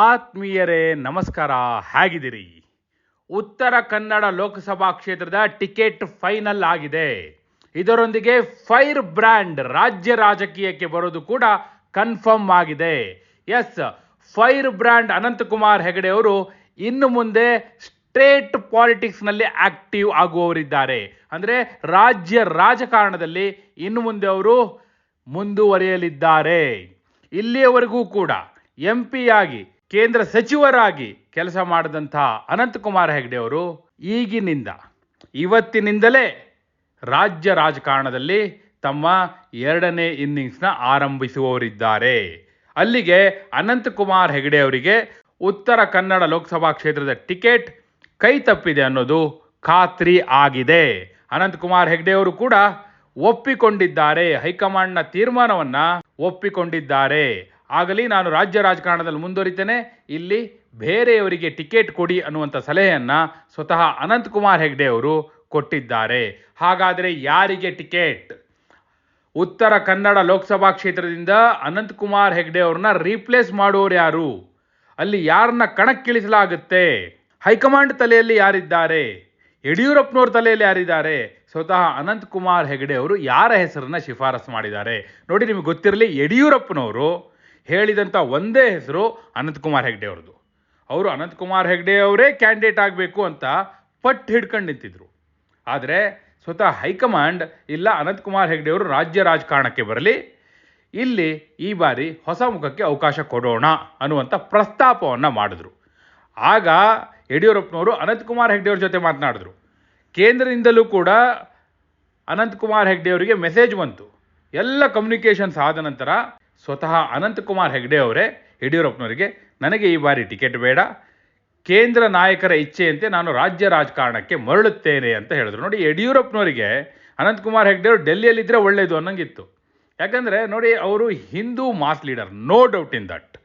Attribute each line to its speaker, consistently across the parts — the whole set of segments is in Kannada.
Speaker 1: ಆತ್ಮೀಯರೇ, ನಮಸ್ಕಾರ. ಹೇಗಿದ್ದೀರಿ? ಉತ್ತರ ಕನ್ನಡ ಲೋಕಸಭಾ ಕ್ಷೇತ್ರದ ಟಿಕೆಟ್ ಫೈನಲ್ ಆಗಿದೆ. ಇದರೊಂದಿಗೆ ಫೈರ್ ಬ್ರ್ಯಾಂಡ್ ರಾಜ್ಯ ರಾಜಕೀಯಕ್ಕೆ ಬರೋದು ಕೂಡ ಕನ್ಫರ್ಮ್ ಆಗಿದೆ. Yes, firebrand Anantkumar Hegde ಅವರು ಇನ್ನು ಮುಂದೆ ಸ್ಟೇಟ್ ಪಾಲಿಟಿಕ್ಸ್ನಲ್ಲಿ ಆಕ್ಟಿವ್ ಆಗುವವರಿದ್ದಾರೆ. ಅಂದರೆ ರಾಜ್ಯ ರಾಜಕಾರಣದಲ್ಲಿ ಇನ್ನು ಮುಂದೆ ಅವರು ಮುಂದುವರಿಯಲಿದ್ದಾರೆ. ಇಲ್ಲಿಯವರೆಗೂ ಕೂಡ ಎಂ ಪಿಯಾಗಿ ಕೇಂದ್ರ ಸಚಿವರಾಗಿ ಕೆಲಸ ಮಾಡಿದಂಥ ಅನಂತಕುಮಾರ್ ಹೆಗಡೆ ಅವರು ಈಗಿನಿಂದ, ಇವತ್ತಿನಿಂದಲೇ ರಾಜ್ಯ ರಾಜಕಾರಣದಲ್ಲಿ ತಮ್ಮ ಎರಡನೇ ಇನ್ನಿಂಗ್ಸ್ನ ಆರಂಭಿಸುವವರಿದ್ದಾರೆ. ಅಲ್ಲಿಗೆ ಅನಂತಕುಮಾರ್ ಹೆಗಡೆ ಅವರಿಗೆ ಉತ್ತರ ಕನ್ನಡ ಲೋಕಸಭಾ ಕ್ಷೇತ್ರದ ಟಿಕೆಟ್ ಕೈ ತಪ್ಪಿದೆ ಅನ್ನೋದು ಖಾತ್ರಿ ಆಗಿದೆ. ಅನಂತಕುಮಾರ್ ಹೆಗಡೆ ಅವರು ಕೂಡ ಒಪ್ಪಿಕೊಂಡಿದ್ದಾರೆ. ಹೈಕಮಾಂಡ್ನ ತೀರ್ಮಾನವನ್ನು ಒಪ್ಪಿಕೊಂಡಿದ್ದಾರೆ. ಆಗಲಿ ನಾನು ರಾಜ್ಯ ರಾಜಕಾರಣದಲ್ಲಿ ಮುಂದುವರಿತೇನೆ, ಇಲ್ಲಿ ಬೇರೆಯವರಿಗೆ ಟಿಕೆಟ್ ಕೊಡಿ ಅನ್ನುವಂಥ ಸಲಹೆಯನ್ನು ಸ್ವತಃ ಅನಂತಕುಮಾರ್ ಹೆಗ್ಡೆ ಅವರು ಕೊಟ್ಟಿದ್ದಾರೆ. ಹಾಗಾದರೆ ಯಾರಿಗೆ ಟಿಕೆಟ್? ಉತ್ತರ ಕನ್ನಡ ಲೋಕಸಭಾ ಕ್ಷೇತ್ರದಿಂದ ಅನಂತಕುಮಾರ್ ಹೆಗ್ಡೆ ಅವ್ರನ್ನ ರೀಪ್ಲೇಸ್ ಮಾಡುವವರು ಯಾರು? ಅಲ್ಲಿ ಯಾರನ್ನ ಕಣಕ್ಕಿಳಿಸಲಾಗುತ್ತೆ? ಹೈಕಮಾಂಡ್ ತಲೆಯಲ್ಲಿ ಯಾರಿದ್ದಾರೆ? ಯಡಿಯೂರಪ್ಪನವ್ರ ತಲೆಯಲ್ಲಿ ಯಾರಿದ್ದಾರೆ? ಸ್ವತಃ ಅನಂತಕುಮಾರ್ ಹೆಗಡೆ ಅವರು ಯಾರ ಹೆಸರನ್ನು ಶಿಫಾರಸು ಮಾಡಿದ್ದಾರೆ? ನೋಡಿ ನಿಮಗೆ ಗೊತ್ತಿರಲಿ, ಯಡಿಯೂರಪ್ಪನವರು ಹೇಳಿದಂಥ ಒಂದೇ ಹೆಸರು ಅನಂತಕುಮಾರ್ ಹೆಗ್ಡೆ ಅವ್ರದ್ದು. ಅವರು ಅನಂತಕುಮಾರ್ ಹೆಗ್ಡೆ ಅವರೇ ಕ್ಯಾಂಡಿಡೇಟ್ ಆಗಬೇಕು ಅಂತ ಪಟ್ಟು ಹಿಡ್ಕೊಂಡು ನಿಂತಿದ್ರು. ಆದರೆ ಸ್ವತಃ ಹೈಕಮಾಂಡ್ ಇಲ್ಲ, ಅನಂತಕುಮಾರ್ ಹೆಗಡೆ ಅವರು ರಾಜ್ಯ ರಾಜಕಾರಣಕ್ಕೆ ಬರಲಿ, ಇಲ್ಲಿ ಈ ಬಾರಿ ಹೊಸ ಮುಖಕ್ಕೆ ಅವಕಾಶ ಕೊಡೋಣ ಅನ್ನುವಂಥ ಪ್ರಸ್ತಾಪವನ್ನು ಮಾಡಿದ್ರು. ಆಗ ಯಡಿಯೂರಪ್ಪನವರು ಅನಂತಕುಮಾರ್ ಹೆಗಡೆ ಅವ್ರ ಜೊತೆ ಮಾತನಾಡಿದ್ರು. ಕೇಂದ್ರದಿಂದಲೂ ಕೂಡ ಅನಂತಕುಮಾರ್ ಹೆಗ್ಡೆ ಅವರಿಗೆ ಮೆಸೇಜ್ ಬಂತು. ಎಲ್ಲ ಕಮ್ಯುನಿಕೇಷನ್ಸ್ ಆದ ನಂತರ ಸ್ವತಃ ಅನಂತಕುಮಾರ್ ಹೆಗಡೆ ಅವರೇ, ಯಡಿಯೂರಪ್ಪನವರಿಗೆ, ನನಗೆ ಈ ಬಾರಿ ಟಿಕೆಟ್ ಬೇಡ. ಕೇಂದ್ರ ನಾಯಕರ ಇಚ್ಛೆಯಂತೆ ನಾನು ರಾಜ್ಯ ರಾಜಕಾರಣಕ್ಕೆ ಮರಳುತ್ತೇನೆ ಅಂತ ಹೇಳಿದ್ರು. ನೋಡಿ, ಯಡಿಯೂರಪ್ಪನವರಿಗೆ ಅನಂತಕುಮಾರ್ ಹೆಗಡೆ ಅವರು ಡೆಲ್ಲಿಯಲ್ಲಿದ್ದರೆ ಒಳ್ಳೆಯದು ಅನ್ನಂಗಿತ್ತು. ಯಾಕಂದರೆ, ನೋಡಿ, ಅವರು Hindu mass leader, no doubt in that.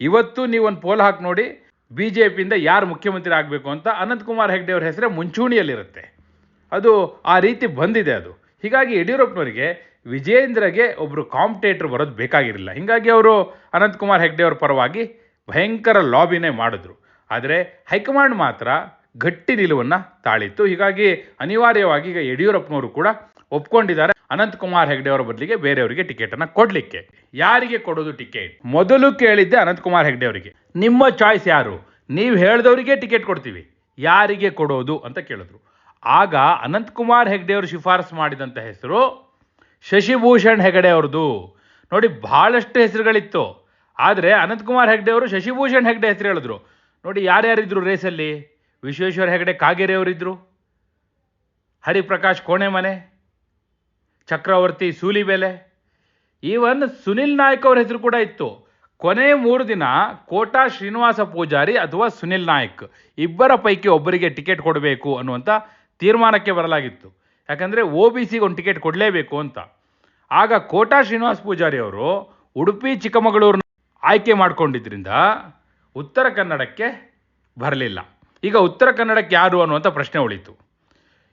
Speaker 1: ಇವತ್ತು ನೀವು ಒಂದು ಪೋಲ್ ಹಾಕಿ ನೋಡಿ ಬಿ ಜೆ ಪಿಯಿಂದ ಯಾರು ಮುಖ್ಯಮಂತ್ರಿ ಆಗಬೇಕು ಅಂತ ಅನಂತಕುಮಾರ್ ಹೆಗಡೆ ಅವ್ರ ಹೆಸರೇ ಮುಂಚೂಣಿಯಲ್ಲಿರುತ್ತೆ. ಅದು ಆ ರೀತಿ ಬಂದಿದೆ ಅದು. ಹೀಗಾಗಿ ಯಡಿಯೂರಪ್ಪನವರಿಗೆ ವಿಜೇಂದ್ರಗೆ ಒಬ್ಬರು ಕಾಂಪಿಟೇಟರ್ ಬರೋದು ಬೇಕಾಗಿರಲಿಲ್ಲ. ಹೀಗಾಗಿ ಅವರು ಅನಂತಕುಮಾರ್ ಹೆಗ್ಡೆ ಅವ್ರ ಪರವಾಗಿ ಭಯಂಕರ ಲಾಬಿನೇ ಮಾಡಿದ್ರು. ಆದರೆ ಹೈಕಮಾಂಡ್ ಮಾತ್ರ ಗಟ್ಟಿ ನಿಲುವನ್ನು ತಾಳಿತ್ತು. ಹೀಗಾಗಿ ಅನಿವಾರ್ಯವಾಗಿ ಈಗ ಯಡಿಯೂರಪ್ಪನವರು ಕೂಡ ಒಪ್ಕೊಂಡಿದ್ದಾರೆ ಅನಂತಕುಮಾರ್ ಹೆಗ್ಡೆ ಅವರ ಬದಲಿಗೆ ಬೇರೆಯವರಿಗೆ ಟಿಕೆಟನ್ನು ಕೊಡಲಿಕ್ಕೆ. ಯಾರಿಗೆ ಕೊಡೋದು ಟಿಕೆಟ್? ಮೊದಲು ಕೇಳಿದ್ದೆ ಅನಂತಕುಮಾರ್ ಹೆಗ್ಡೆ ಅವರಿಗೆ. ನಿಮ್ಮ ಚಾಯ್ಸ್ ಯಾರು? ನೀವು ಹೇಳಿದವರಿಗೆ ಟಿಕೆಟ್ ಕೊಡ್ತೀವಿ. ಯಾರಿಗೆ ಕೊಡೋದು ಅಂತ ಕೇಳಿದ್ರು. ಆಗ ಅನಂತಕುಮಾರ್ ಹೆಗ್ಡೆ ಅವರು ಶಿಫಾರಸು ಮಾಡಿದಂಥ ಹೆಸರು ಶಶಿಭೂಷಣ್ ಹೆಗಡೆ ಅವ್ರದ್ದು. ನೋಡಿ, ಬಹಳಷ್ಟು ಹೆಸರುಗಳಿತ್ತು. ಆದರೆ ಅನಂತಕುಮಾರ್ ಹೆಗಡೆ ಅವರು ಶಶಿಭೂಷಣ್ ಹೆಗಡೆ ಹೆಸರು ಹೇಳಿದ್ರು. ನೋಡಿ, ಯಾರ್ಯಾರಿದ್ರು ರೇಸಲ್ಲಿ? ವಿಶ್ವೇಶ್ವರ ಹೆಗಡೆ, ಕಾಗೇರಿ ಅವರಿದ್ದರು ಹರಿಪ್ರಕಾಶ್ ಕೋಣೆಮನೆ. ಚಕ್ರವರ್ತಿ ಸೂಲಿಬೆಲೆ. ಈವನ್ ಸುನಿಲ್ ನಾಯಕ್ ಅವ್ರ ಹೆಸರು ಕೂಡ ಇತ್ತು. ಕೊನೆ ಮೂರು ದಿನ ಕೋಟಾ ಶ್ರೀನಿವಾಸ ಪೂಜಾರಿ ಅಥವಾ ಸುನಿಲ್ ನಾಯಕ್ ಇಬ್ಬರ ಪೈಕಿ ಒಬ್ಬರಿಗೆ ಟಿಕೆಟ್ ಕೊಡಬೇಕು ಅನ್ನುವಂಥ ತೀರ್ಮಾನಕ್ಕೆ ಬರಲಾಗಿತ್ತು. ಯಾಕಂದರೆ ಒ ಬಿ ಸಿಗೆ ಒಂದು ಟಿಕೆಟ್ ಕೊಡಲೇಬೇಕು ಅಂತ. ಆಗ ಕೋಟಾ ಶ್ರೀನಿವಾಸ ಪೂಜಾರಿ ಅವರು ಉಡುಪಿ ಚಿಕ್ಕಮಗಳೂರನ್ನ ಆಯ್ಕೆ ಮಾಡಿಕೊಂಡಿದ್ದರಿಂದ ಉತ್ತರ ಕನ್ನಡಕ್ಕೆ ಬರಲಿಲ್ಲ. ಈಗ ಉತ್ತರ ಕನ್ನಡಕ್ಕೆ ಯಾರು ಅನ್ನುವಂಥ ಪ್ರಶ್ನೆ ಉಳಿತು.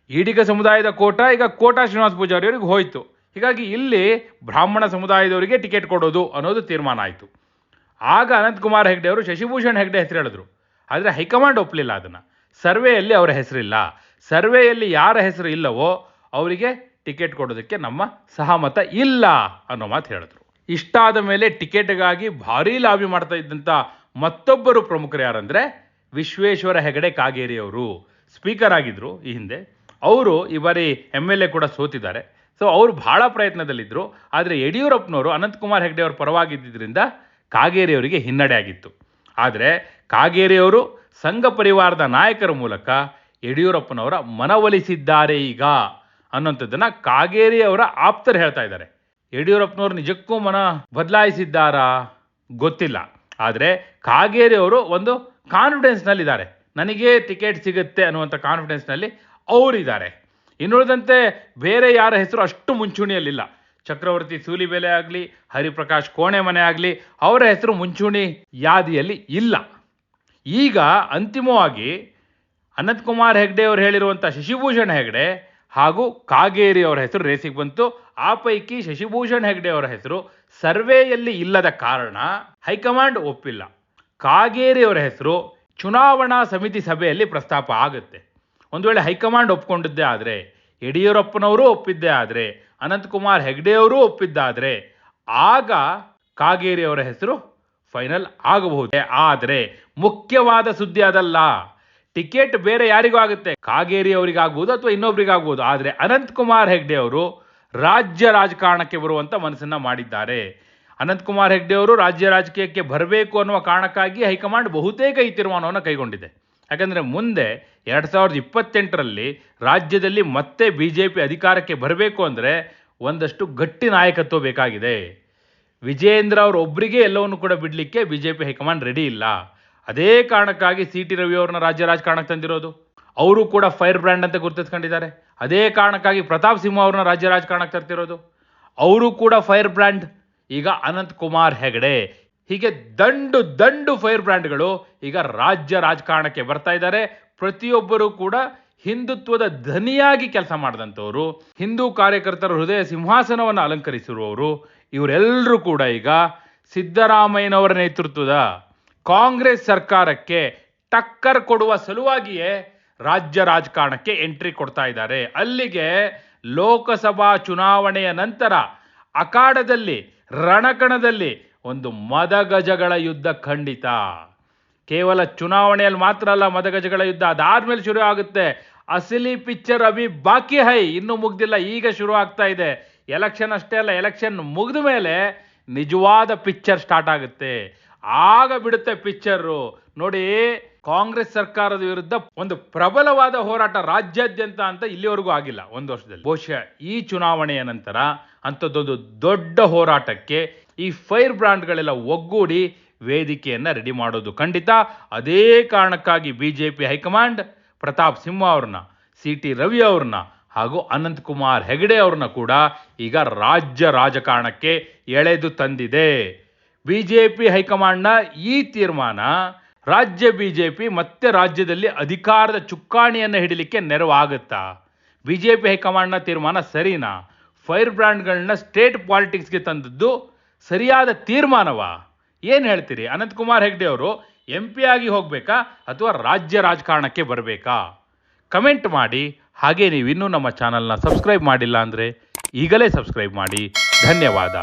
Speaker 1: ಈಡಿಗ ಸಮುದಾಯದ ಕೋಟ, ಈಗ ಕೋಟಾ ಶ್ರೀನಿವಾಸ ಪೂಜಾರಿ ಅವರಿಗೆ ಹೋಯಿತು. ಹೀಗಾಗಿ ಇಲ್ಲಿ ಬ್ರಾಹ್ಮಣ ಸಮುದಾಯದವರಿಗೆ ಟಿಕೆಟ್ ಕೊಡೋದು ಅನ್ನೋದು ತೀರ್ಮಾನ ಆಯಿತು. ಆಗ ಅನಂತಕುಮಾರ್ ಹೆಗ್ಡೆ ಅವರು ಶಶಿಭೂಷಣ್ ಹೆಗ್ಡೆ ಹೆಸರು ಹೇಳಿದ್ರು. ಆದರೆ ಹೈಕಮಾಂಡ್ ಒಪ್ಪಲಿಲ್ಲ ಅದನ್ನು. ಸರ್ವೆಯಲ್ಲಿ ಅವರ ಹೆಸರಿಲ್ಲ. ಸರ್ವೆಯಲ್ಲಿ ಯಾರ ಹೆಸರು ಇಲ್ಲವೋ ಅವರಿಗೆ ಟಿಕೆಟ್ ಕೊಡೋದಕ್ಕೆ ನಮ್ಮ ಸಹಮತ ಇಲ್ಲ ಅನ್ನೋ ಮಾತು ಹೇಳಿದ್ರು. ಇಷ್ಟಾದ ಮೇಲೆ ಟಿಕೆಟ್ಗಾಗಿ ಭಾರೀ ಲಾಬಿ ಮಾಡ್ತಾ ಇದ್ದಂಥ ಮತ್ತೊಬ್ಬರು ಪ್ರಮುಖರು ಯಾರಂದರೆ ವಿಶ್ವೇಶ್ವರ ಹೆಗಡೆ ಕಾಗೇರಿ ಅವರು ಸ್ಪೀಕರ್ ಆಗಿದ್ದರು ಈ ಹಿಂದೆ. ಅವರು ಈ ಬಾರಿ ಎಂ ಎಲ್ ಎ ಕೂಡ ಸೋತಿದ್ದಾರೆ. ಸೊ ಅವರು ಭಾಳ ಪ್ರಯತ್ನದಲ್ಲಿದ್ದರು ಆದರೆ ಯಡಿಯೂರಪ್ಪನವರು, ಅನಂತಕುಮಾರ್ ಹೆಗಡೆ ಅವರು ಪರವಾಗಿದ್ದರಿಂದ ಕಾಗೇರಿ ಅವರಿಗೆ ಹಿನ್ನಡೆ ಆಗಿತ್ತು. ಆದರೆ ಕಾಗೇರಿಯವರು ಸಂಘ ಪರಿವಾರದ ನಾಯಕರ ಮೂಲಕ ಯಡಿಯೂರಪ್ಪನವರ ಮನವೊಲಿಸಿದ್ದಾರೆ ಈಗ ಅನ್ನೋಂಥದ್ದನ್ನು ಕಾಗೇರಿ ಅವರ ಆಪ್ತರು ಹೇಳ್ತಾ ಇದ್ದಾರೆ. ಯಡಿಯೂರಪ್ಪನವರು ನಿಜಕ್ಕೂ ಮನ ಬದಲಾಯಿಸಿದ್ದಾರಾ? ಗೊತ್ತಿಲ್ಲ. ಆದರೆ ಕಾಗೇರಿ ಅವರು ಒಂದು ಕಾನ್ಫಿಡೆನ್ಸ್ನಲ್ಲಿದ್ದಾರೆ. ನನಗೆ ಟಿಕೆಟ್ ಸಿಗುತ್ತೆ ಅನ್ನುವಂಥ ಕಾನ್ಫಿಡೆನ್ಸ್ನಲ್ಲಿ ಅವರಿದ್ದಾರೆ. ಇನ್ನುಳಿದಂತೆ ಬೇರೆ ಯಾರ ಹೆಸರು ಅಷ್ಟು ಮುಂಚೂಣಿಯಲ್ಲಿಲ್ಲ. ಚಕ್ರವರ್ತಿ ಸೂಲಿಬೆಲೆ ಆಗಲಿ, ಹರಿಪ್ರಕಾಶ್ ಕೋಣೆ ಮನೆ ಆಗಲಿ, ಅವರ ಹೆಸರು ಮುಂಚೂಣಿ ಯಾದಿಯಲ್ಲಿ ಇಲ್ಲ. ಈಗ ಅಂತಿಮವಾಗಿ ಅನಂತಕುಮಾರ್ ಹೆಗ್ಡೆ ಅವರು ಹೇಳಿರುವಂಥ ಶಶಿಭೂಷಣ್ ಹೆಗ್ಡೆ ಹಾಗೂ ಕಾಗೇರಿ ಅವರ ಹೆಸರು ರೇಸಿಗೆ ಬಂತು. ಆ ಪೈಕಿ ಶಶಿಭೂಷಣ್ ಹೆಗ್ಡೆ ಅವರ ಹೆಸರು ಸರ್ವೆಯಲ್ಲಿ ಇಲ್ಲದ ಕಾರಣ ಹೈಕಮಾಂಡ್ ಒಪ್ಪಿಲ್ಲ. ಕಾಗೇರಿ ಅವರ ಹೆಸರು ಚುನಾವಣಾ ಸಮಿತಿ ಸಭೆಯಲ್ಲಿ ಪ್ರಸ್ತಾಪ ಆಗುತ್ತೆ. ಒಂದು ವೇಳೆ ಹೈಕಮಾಂಡ್ ಒಪ್ಕೊಂಡಿದ್ದೇ ಆದರೆ, ಯಡಿಯೂರಪ್ಪನವರು ಒಪ್ಪಿದ್ದೇ ಆದರೆ, ಅನಂತಕುಮಾರ್ ಹೆಗ್ಡೆ ಅವರು ಒಪ್ಪಿದ್ದಾದರೆ, ಆಗ ಕಾಗೇರಿ ಅವರ ಹೆಸರು ಫೈನಲ್ ಆಗಬಹುದೇ. ಆದರೆ ಮುಖ್ಯವಾದ ಸುದ್ದಿ ಅದಲ್ಲ. ಟಿಕೆಟ್ ಬೇರೆ ಯಾರಿಗೂ ಆಗುತ್ತೆ? ಕಾಗೇರಿ ಅವರಿಗೆ ಆಗ್ಬೋದು ಅಥವಾ ಇನ್ನೊಬ್ರಿಗೆ ಆಗ್ಬೋದು ಆದರೆ ಅನಂತಕುಮಾರ್ ಹೆಗ್ಡೆ ಅವರು ರಾಜ್ಯ ರಾಜಕಾರಣಕ್ಕೆ ಬರುವಂತ ಮನಸ್ಸನ್ನ ಮಾಡಿದ್ದಾರೆ. ಅನಂತಕುಮಾರ್ ಹೆಗ್ಡೆ ಅವರು ರಾಜ್ಯ ರಾಜಕೀಯಕ್ಕೆ ಬರಬೇಕು ಅನ್ನುವ ಕಾರಣಕ್ಕಾಗಿ ಹೈಕಮಾಂಡ್ ಬಹುತೇಕ ಈ ತೀರ್ಮಾನವನ್ನು ಕೈಗೊಂಡಿದೆ. ಯಾಕಂದರೆ ಮುಂದೆ ಎರಡು ಸಾವಿರದ ಇಪ್ಪತ್ತೆಂಟರಲ್ಲಿ ರಾಜ್ಯದಲ್ಲಿ ಮತ್ತೆ ಬಿ ಜೆ ಪಿ ಅಧಿಕಾರಕ್ಕೆ ಬರಬೇಕು ಅಂದರೆ ಒಂದಷ್ಟು ಗಟ್ಟಿ ನಾಯಕತ್ವ ಬೇಕಾಗಿದೆ. ವಿಜಯೇಂದ್ರ ಅವರು ಒಬ್ಬರಿಗೆ ಎಲ್ಲವನ್ನು ಕೂಡ ಬಿಡಲಿಕ್ಕೆ B J P high command ready ಇಲ್ಲ. ಅದೇ ಕಾರಣಕ್ಕಾಗಿ ಸಿ ಟಿ ರವಿ ಅವ್ರನ್ನ ರಾಜ್ಯ ರಾಜಕಾರಣಕ್ಕೆ ತಂದಿರೋದು. ಅವರು ಕೂಡ ಫೈರ್ ಬ್ರ್ಯಾಂಡ್ ಅಂತ ಗುರುತಿಸ್ಕೊಂಡಿದ್ದಾರೆ. ಅದೇ ಕಾರಣಕ್ಕಾಗಿ ಪ್ರತಾಪ್ ಸಿಂಹ ಅವ್ರನ್ನ ರಾಜ್ಯ ರಾಜಕಾರಣಕ್ಕೆ ತರ್ತಿರೋದು. ಅವರು ಕೂಡ ಫೈರ್ ಬ್ರ್ಯಾಂಡ್. ಈಗ ಅನಂತ್ ಕುಮಾರ್ ಹೆಗಡೆ. ಹೀಗೆ ದಂಡು ದಂಡು ಫೈರ್ ಬ್ರ್ಯಾಂಡ್ಗಳು ಈಗ ರಾಜ್ಯ ರಾಜಕಾರಣಕ್ಕೆ ಬರ್ತಾ ಇದ್ದಾರೆ. ಪ್ರತಿಯೊಬ್ಬರೂ ಕೂಡ ಹಿಂದುತ್ವದ ಧನಿಯಾಗಿ ಕೆಲಸ ಮಾಡಿದಂಥವರು. ಹಿಂದೂ ಕಾರ್ಯಕರ್ತರ ಹೃದಯ ಸಿಂಹಾಸನವನ್ನು ಅಲಂಕರಿಸಿರುವವರು. ಇವರೆಲ್ಲರೂ ಕೂಡ ಈಗ ಸಿದ್ದರಾಮಯ್ಯನವರ ನೇತೃತ್ವದ ಕಾಂಗ್ರೆಸ್ ಸರ್ಕಾರಕ್ಕೆ ಟಕ್ಕರ್ ಕೊಡುವ ಸಲುವಾಗಿಯೇ ರಾಜ್ಯ ರಾಜಕಾರಣಕ್ಕೆ ಎಂಟ್ರಿ ಕೊಡ್ತಾ ಇದ್ದಾರೆ. ಅಲ್ಲಿಗೆ ಲೋಕಸಭಾ ಚುನಾವಣೆಯ ನಂತರ ಅಖಾಡದಲ್ಲಿ, ರಣಕಣದಲ್ಲಿ ಒಂದು ಮದಗಜಗಳ ಯುದ್ಧ ಖಂಡಿತ. ಕೇವಲ ಚುನಾವಣೆಯಲ್ಲಿ ಮಾತ್ರ ಅಲ್ಲ, ಮದಗಜಗಳ ಯುದ್ಧ ಅದಾದ್ಮೇಲೆ ಶುರು ಆಗುತ್ತೆ. ಅಸಲಿ ಪಿಕ್ಚರ್ ಅಭಿ ಬಾಕಿ ಹೈ, ಇನ್ನೂ ಮುಗ್ದಿಲ್ಲ, ಈಗ ಶುರು ಆಗ್ತಾ ಇದೆ. ಎಲೆಕ್ಷನ್ ಅಷ್ಟೇ ಅಲ್ಲ, ಎಲೆಕ್ಷನ್ ಮುಗಿದ ಮೇಲೆ ನಿಜವಾದ ಪಿಕ್ಚರ್ ಸ್ಟಾರ್ಟ್ ಆಗುತ್ತೆ. ಆಗ ಬಿಡುತ್ತೆ ಪಿಕ್ಚರು. ನೋಡಿ, ಕಾಂಗ್ರೆಸ್ ಸರ್ಕಾರದ ವಿರುದ್ಧ ಒಂದು ಪ್ರಬಲವಾದ ಹೋರಾಟ ರಾಜ್ಯಾದ್ಯಂತ ಅಂತ ಇಲ್ಲಿವರೆಗೂ ಆಗಿಲ್ಲ ಒಂದು ವರ್ಷದಲ್ಲಿ. ಬಹುಶಃ ಈ ಚುನಾವಣೆಯ ನಂತರ ಅಂಥದ್ದೊಂದು ದೊಡ್ಡ ಹೋರಾಟಕ್ಕೆ ಈ ಫೈರ್ ಬ್ರಾಂಡ್ಗಳೆಲ್ಲ ಒಗ್ಗೂಡಿ ವೇದಿಕೆಯನ್ನು ರೆಡಿ ಮಾಡೋದು ಖಂಡಿತ. ಅದೇ ಕಾರಣಕ್ಕಾಗಿ B J P high command, Pratap Simha ಅವ್ರನ್ನ ಸಿ ಟಿ ರವಿ ಅವ್ರನ್ನ ಹಾಗೂ ಅನಂತಕುಮಾರ್ ಹೆಗಡೆ ಅವ್ರನ್ನ ಕೂಡ ಈಗ ರಾಜ್ಯ ರಾಜಕಾರಣಕ್ಕೆ ಎಳೆದು ತಂದಿದೆ. ಬಿಜೆಪಿ ಹೈಕಮಾಂಡ್ನ ಈ ತೀರ್ಮಾನ ರಾಜ್ಯ ಬಿಜೆಪಿ ಮತ್ತೆ ರಾಜ್ಯದಲ್ಲಿ ಅಧಿಕಾರದ ಚುಕ್ಕಾಣಿಯನ್ನು ಹಿಡಿಲಿಕ್ಕೆ ನೆರವಾಗುತ್ತಾ? ಬಿಜೆಪಿ ಹೈಕಮಾಂಡ್ನ ತೀರ್ಮಾನ ಸರಿನಾ? ಫೈರ್ ಬ್ರ್ಯಾಂಡ್ಗಳನ್ನ ಸ್ಟೇಟ್ ಪಾಲಿಟಿಕ್ಸ್ಗೆ ತಂದದ್ದು ಸರಿಯಾದ ತೀರ್ಮಾನವಾ? ಏನು ಹೇಳ್ತೀರಿ? ಅನಂತಕುಮಾರ್ ಹೆಗ್ಡೆ ಅವರು ಎಂ ಪಿ ಆಗಿ ಹೋಗಬೇಕಾ ಅಥವಾ ರಾಜ್ಯ ರಾಜಕಾರಣಕ್ಕೆ ಬರಬೇಕಾ? ಕಮೆಂಟ್ ಮಾಡಿ. ಹಾಗೆ ನೀವು ಇನ್ನೂ ನಮ್ಮ ಚಾನಲ್ನ ಸಬ್ಸ್ಕ್ರೈಬ್ ಮಾಡಿಲ್ಲ ಅಂದರೆ ಈಗಲೇ ಸಬ್ಸ್ಕ್ರೈಬ್ ಮಾಡಿ. ಧನ್ಯವಾದ.